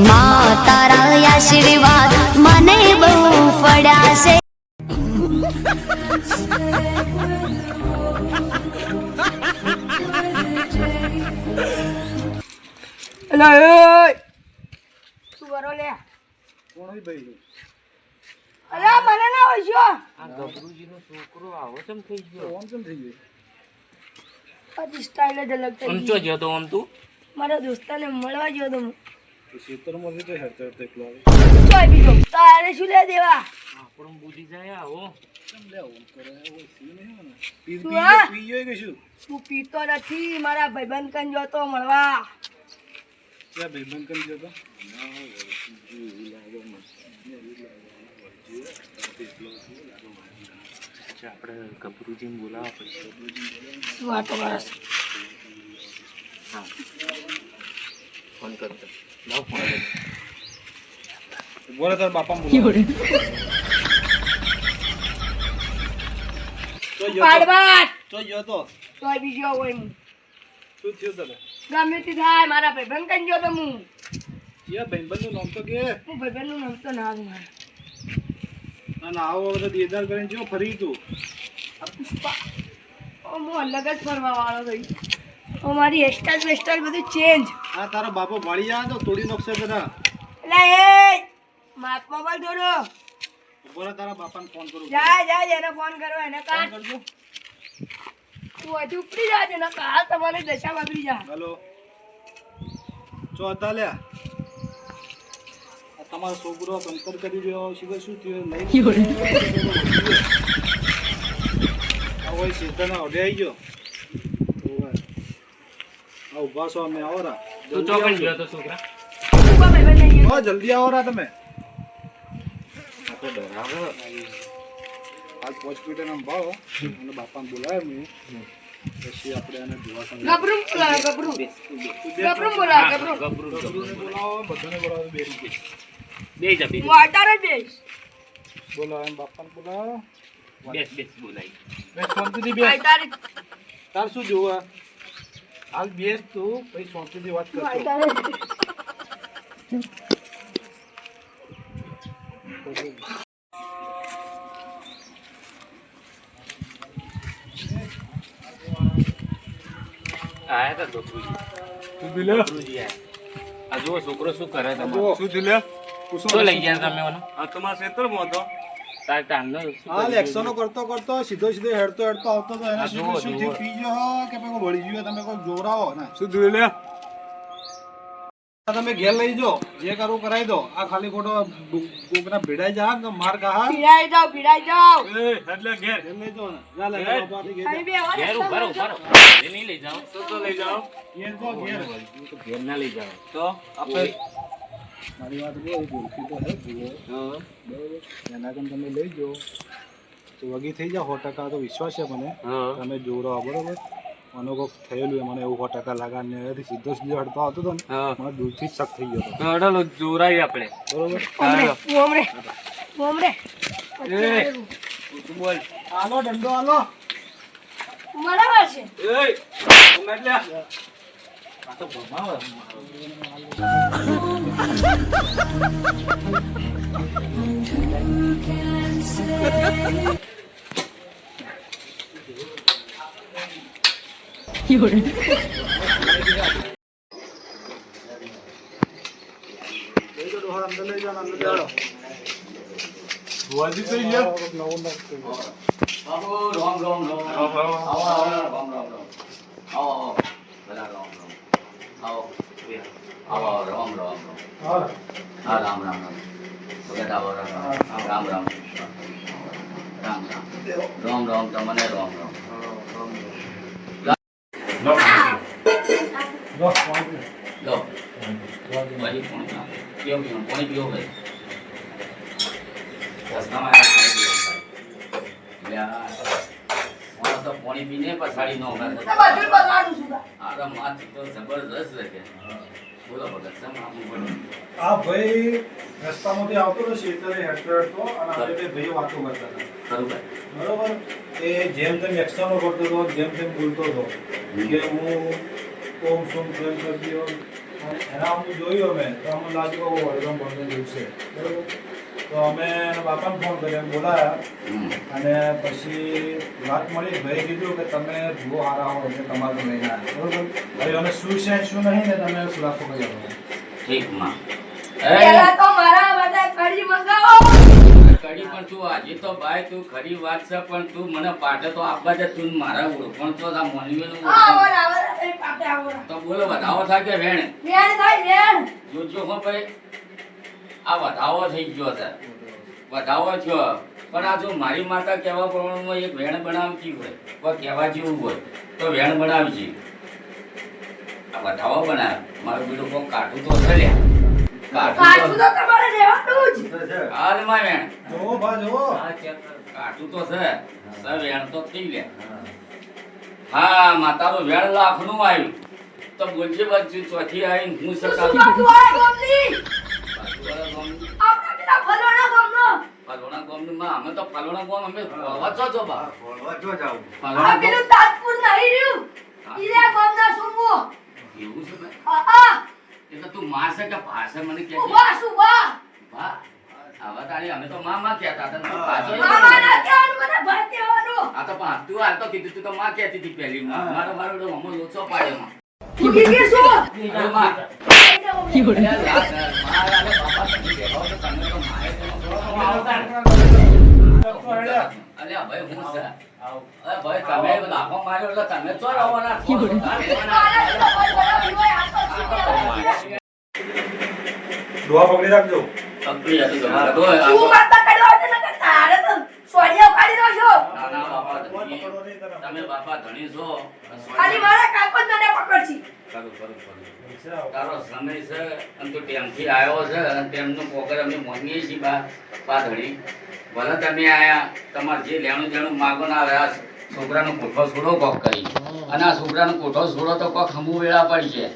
માં તારા આશીર્વાદ મને બહુ પડ્યા છે અલા એ! તું વરો લે? કોણ ભાઈ? અલા મને ના હોય છો કોણ કેમ થઈ ગયો? પછી સ્ટાઇલ જ અલગ થઈ ઊંચો ગયો. તો તું? મારા દોસ્તાને મળવા ગયો તો હું તો ખેતરમાંથી તો હેરતો હેરતો એકલો આવે તારે શું લે દેવા? આપણું બુજી જાય આવો કરે તું પીતો નથી મારા ભાઈબંધ કન જોતો મળવા. ત્યાં ભાઈબંધ કરી ગયો આપણે ગભરુજીને બોલાવવા પડશે. શું વાતો કરસ હા. ફોન કરતો. બોલે તાર બાપા બોલે પાડવાટ તો ગયો તો ચોય બીજો હોય હું શું થયું તને ગમે તે થાય મારા ભાઈબંધ ગયો તો હું યા ભાઈબંધનું નામ તો કે હું ભાઈબંધનું નામ તો ના મારે ના ના આવો વખતે દેદાર કરીને જો ફરી તું હું અલગ જ ફરવા વાળો થઈ મારી હેરસ્ટાઈલ વેસ્ટાઈલ બધું ચેન્જ આ તારો બાપો ભાળી જાય તો તોડી નાખશે બધા. એટલે એ માપ મોબાઈલ દોડો. બોલો તારા બાપાને ફોન કરું. જા જા એને ફોન કરો એને કાટ કરજો. તું હજુ ઉપડી જા જેને કાલ તમારી દશા બગડી જા. હેલો. ચો હતા લ્યા. તમારો છોકરો કંકર કરી રહ્યો સિવાય શું થયું? નહીં. હોય સીધા ના ઓઢે આવી ગયો. અમે આવો રા તું ચોકન ગયો તો છોકરા. ઊભા ભાઈબંધ નહીં હો જલ્દી આવો રા તમે. આ તો ડરાવે. આજ હોસ્પિટલ આમ ભાવ. અને બાપાને બોલાવે મેં. પછી આપણે એને ગબરું બોલાવે ગબરું ગબરું બોલાવે ગબરું ગભરું ગભરું બોલાવો બધાને બોલાવો બે બે જા બે હું આટાર બેસ. બોલાવો એમ બાપાને બોલાવો. બેસ તાર શું જોવા? હાલ બેસ તું પછી શાંતિથી વાત કરતો. આયા તા શું દિલે ગભરુજી આ જો છોકરો શું કરે તમે શું દિલે શું લઈ ગયા તમે આ તમારા ક્ષેત્રમાં હતો. તાર ટાંગનો શું હાલ એક્શનો કરતો કરતો સીધો સીધો હેડતો હેડતો આવતો તો એને શું શું. થયું પી ગયો કે કોઈ વળી ગયો? તમે કોઈ જોરાવો ને. શું જોઈ લે? તમે ઘેર લઈ જો જે કરવું કરાવી દો. આ ખાલી ખોટો કોકના ભીડાઈ જા તો માર કહા ભીડાઈ જાઓ ભીડાઈ જાઓ. એટલે ઘેર. ઘેર લઈ જો ને. જા લે ઘેર. બાપાથી ઘેર રહો. એ નહીં લઈ જાઓ. તો લઈ જાઓ? ઘેર તો ઘેર. ઘેર ના લઈ જાઓ. તો આપણે મારી વાત બહુ ગોલકી તો હે. ભૂલો બરોબર. એના કામ તમે લઈ જાઓ. તો વગી થઈ જાઓ સો ટકા તો વિશ્વાસ છે મને. હા. તમે જોડો બરોબર? મને કોક થયેલું મને એવું સો ટકા લાગાને એથી સીધો સીધો હડતો આવતો હતો ને મને દૂરથી જ શક થઈ ગયો હતો. જોરાઈ આપણે. બરોબર? ઓમરે ઓમરે ઓમરે એ બોલ. આલો દંડો આલો બરાબર છે. એય એટલે આ તો ભમાવે. લઈ જાઓ ડોહા અંદર લઈ જાઓ અંદર જાઓ વાજી થઈ ગયા નવો નવો થઈ ગયો. હા રામ રામ તમને રામ રામ જો ફોન પે. લો પાણી પીઓ ભાઈ. રસ્તામાં પાણી પીઓ ભાઈ. લ્યા માણસ તો પાણી પીને પછાડી નો કરે તો બધું બગાડું છું આ બોલો ભગત સમ ભાઈ રસ્તામાંથી આવતો હતો શેતરે હેડતો હેડતો અને આપણે વાતો કરતા હતા. બરોબર? એ જેમ તેમ એક્સ્ટ્રાનો કરતો હતો જેમ તેમ બોલતો હતો. કે હું ઓમ સોમ દો એના અમને જોયું અમે. તો અમને લાગ્યું કે વડગામ બોર્ડર જોઈશે છે. તો અમે એના બાપાને ફોન કર્યો બોલાયા. અને પછી વાત મળી. ભાઈ કીધું કે તમે જુઓ હારા હો એટલે તમારું નહીં આવ્યા બરોબર? હવે અમે શું છે શું નહીં ને તમે ખુલાસો કરી આપો. ઠીકમાં. પહેલા તો મારા મંગાવો. કડી પણ તું આજે તો ભાઈ તું ખરી વાત છે પણ તું મને પાટે તો આપવા દે તું મારા ઓળખણ તો આ મોનવીનું આવો ઓળખાણ. પાપે આવો. તો બોલો વધાવો થાય કે વેણ? વેણ થાય વેણ. જોજો હો ભાઈ. આ વધાવો થઈ ગયો છે. વધાવો થયો. પણ આ જો મારી માતા કહેવા પ્રમાણમાં એક વેણ બનાવતી હોય કોઈ કહેવા જેવું હોય તો વેણ બનાવજે. આ વધાવો બનાવ. મારું બીજું કોઈ કાઠું તો છે લ્યા. કાઠું કાઠું તો તમારે જ. તો વેણ. તો છે. સ વેણ તો થઈ ગયા હા માતાનું લાખનું આવ્યું તો બોલજે બચ્ચું ચોથી આવીને હું સકા વાળા ફલોણા ગામનો. ફલોણા ગામનું. માં અમે તો ફલોણા ગામ અમે ફરવા છો બા. આ ફલોણા પેલું તાજપુર નહીં રહ્યું. ઈરા ગામના સુમો. એવું છે આ, આ, એટલે તું મારશે કે ભાષે મને કે સુભા. આવા તારી અમે તો માં માં કહેતા હતા ને ભા છો એ મામા. ના કહેવાનું મને ભાઈ કહેવાનું. આ તો પણ તું હાલ તો કીધું તું તો માં કહેતી હતી પહેલી મારો મારો તો લોચો પાડ્યો માં. તું શું? મારે અલ્યા ભાઈ હું ભાઈ તમે માર્યો એટલે તમે ચો આ. દુઆ પકડી રાખજો. પકડી હતી તો તો તું માતા કરવા હોય તો તારે તો સોડિયા ઉખાડી દો છો. ના, ના, બાપા ધણી. તમે બાપા ધણી છો ખાલી મારા કાકો જ મને પકડશી. ખરું, ખરું, ખરું. તારો સમય છે અને તું ટેમથી આવ્યો છે અને ટેમનું પોકર અમે મોંઘીએ છીએ બા બા ધણી ભલે તમે આયા તમારે જે લેણું દેણું માગો ના આ છોકરાનો કોઠો છોડો કોક કરી અને આ છોકરાનો કોઠો છોડો તો કોક હમુ વેળા પડી છે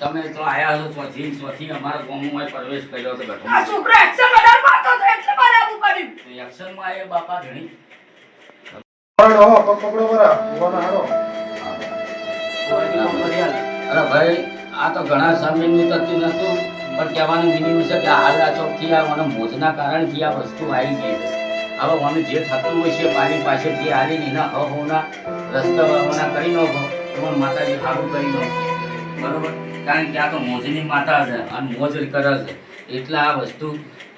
તમે તો આયા છો ચોથી ચોથી અમારા ગામમાં પ્રવેશ કર્યો છે બેઠો આ છોકરો એક્શન વધારે મારતો હતો એટલે મારે આવું કર્યું. એક્શનમાં એ બાપા ઘણી પકડો પગ પકડો બરા દુઆના હારો અરે ભાઈ આ તો ઘણા સામેનું થતું નતું પણ કહેવાનું મિનિમમ છે કે હાલ આ ચોકથી આ મને મોજના કારણથી આ વસ્તુ આવી ગઈ છે. હવે મને જે થતું હોય છે મારી પાસેથી આવીને એના અહોના રસ્તા કરી નાખો તો મને માતાજી સારું કરી નાખો બરોબર? કારણ કે આ તો મોજની માતા છે અને મોજ કરે છે. એટલે આ વસ્તુ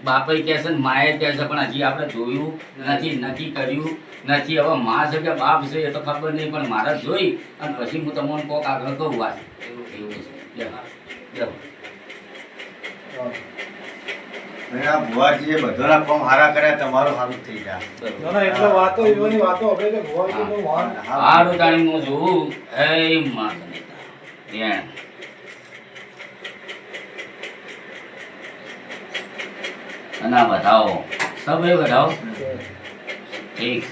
બાપે કહે છે ને માએ કહે છે પણ હજી આપણે જોયું નથી નક્કી કર્યું નથી. હવે મા છે કે બાપ છે એ તો ખબર નહીં પણ મારે જોઈ અને પછી હું તમને કોક આગળ કહું વાત. એવું એવું છે. ભુવાજીએ બધાના કામ હારા કર્યા તમારો સારું થઈ જાય. એટલે વાતો એવાની વાતો હવે કે હારું હું જોઉં. હે માં તને ત્યાં. અને આ બતાવો એ બતાવો ઠીક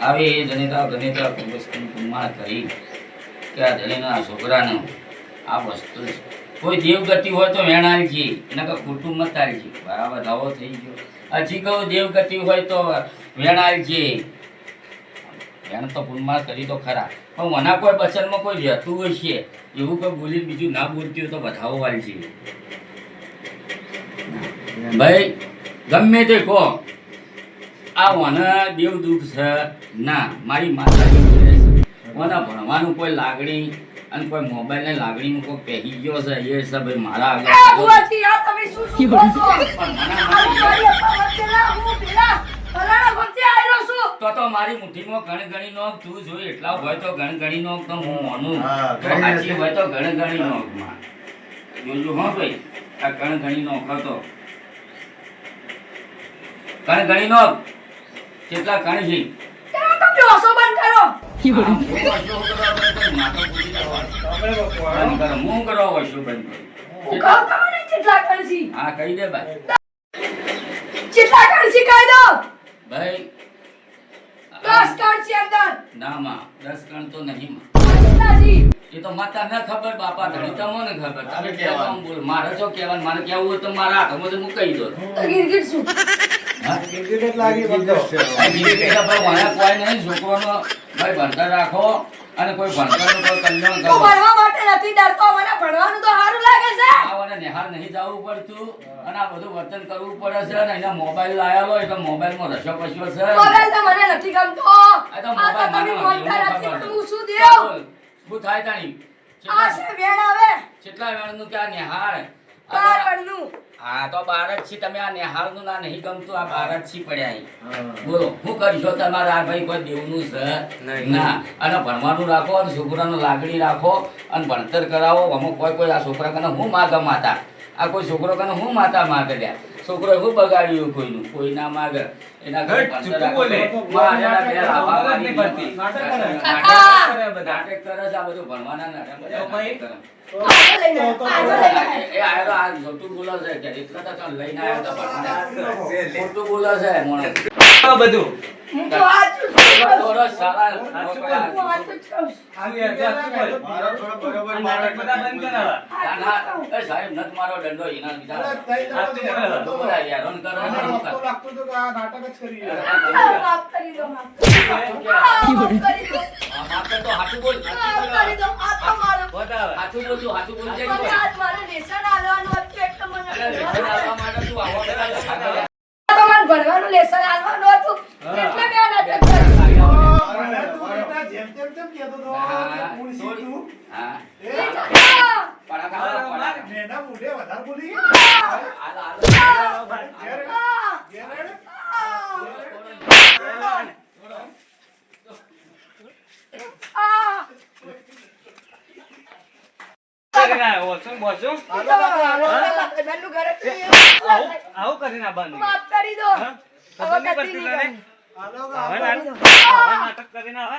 આવી જનિતા ગણિતા કુમાર કરી કે આ જણીના છોકરાને આ વસ્તુ છે. કોઈ દેવગતિ હોય તો વેણાલજી નકર કુટુંબ મત છે બરાબર ધાવો થઈ ગયો. હજી કહું દેવગતિ હોય તો વેણાલજી વેણ તો પુનમાર કરી તો ખરા. પણ મના કોઈ બચનમાં કોઈ રહેતું છે એવું કોઈ બોલી બીજું ના બોલતી હોય તો વધાવો વાલજી ભાઈ ગમે તે કહો આ મને દેવ દુઃખ છે. ના મારી માતાજી છે ભણવાનું કોઈ લાગણી અને કોઈ મોબાઈલને લાગણીનું કોઈ કહી ગયો છે? એ છે? ભાઈ મારા મને. તો તો મારી મુઠ્ઠીમાં ઘણ ગણી નો તું જોઈ એટલા હોય તો ઘણ ગણી નો તો હું માનું ઘણી સાચી હોય તો ઘણ ગણી નો જોજો હો ભાઈ આ ઘણ ગણી નો ખતો ઘણ ગણી નો કેટલા ઘણ છે તમે બંધ કરો? તમે બંધ કરો હું બંધ કરો હા કહી દે ભાઈ કેટલા કહી દો? ભાઈ દસ અંદર. ના માં દસ કણ તો નહીં માં છે? એ તો માતા ન ખબર બાપા ધણી તમને ખબર તમે કેવા બોલ મારે જો કેવાનું મારે કેવું હોય તો મારા હાથમાં તો હું દો શું? ગીરી ગીરી નહીં છોકરોનો ભાઈ ભણતર રાખો અને કોઈ ભણતરનું કોઈ કલ્યાણ કરો. ભણવા માટે નથી ડરતો મને ભણવાનું તો સારું લાગે છે. આવાને નિહાળ નહીં જવું પડતું અને આ બધું વર્તન કરવું પડે છે અને એના મોબાઈલ લાયેલો એટલે મોબાઈલમાં રસો પસ્યો છે. મોબાઈલ તો મને નથી ગમતો. આ તો મોબાઈલ તમે બોલતા નથી હું શું દેવ? શું થાય તાણી? આ કેટલા છે વેણ આવે કેટલા વેણનું કે આ નિહાળ બાર અને વળનું હા તો બાર જ છી તમે આ નિહાળનું ના નહીં ગમતું આ બાર જ છી પડ્યા બોલો હું કરશો તમારા આ ભાઈ કોઈ દેવનું છે? ના. અને ભણવાનું રાખો અને છોકરાનું લાગણી રાખો અને ભણતર કરાવો. અમુક કોઈ કોઈ આ છોકરા કને હું માગે માતા? આ કોઈ છોકરો કને હું માતા માગે લ્યા છોકરો હું બગાડ્યું કોઈનું? કોઈ ના માગે? એના ઘરે. નાટક કરે. નાટક છે આ બધું ભણવાના નાટક બધા ખોટું બોલે. ખોટું બોલે સાચું હું સાચું બોલે? હાચું બોલ. બોલ બોલ બોલ મને અરે, લેસન આપવા માટે તું આવો બધા લખા કરે. આ તો મારે ભણવાનું લેસન આલવાનું હતું એટલે મેં આ નાટક કર્યું અરે, તું બેટા જેમ તેમ કેમ કહેતો હતો કે મુનશી તું? હા. એ, આ! પડાકા વાળો, પડાકા. મેના મોઢે વધારે બોલી ગઈ. હાલો, હાલો. ઘેર- આ! ઘેર હેડ. આ! કરીને આવ્યો, ઘરે આવું આવું કરીને આવવાનું. માફ કરી દો. હવે કદી નહીં હવે નાટક કરીને આવે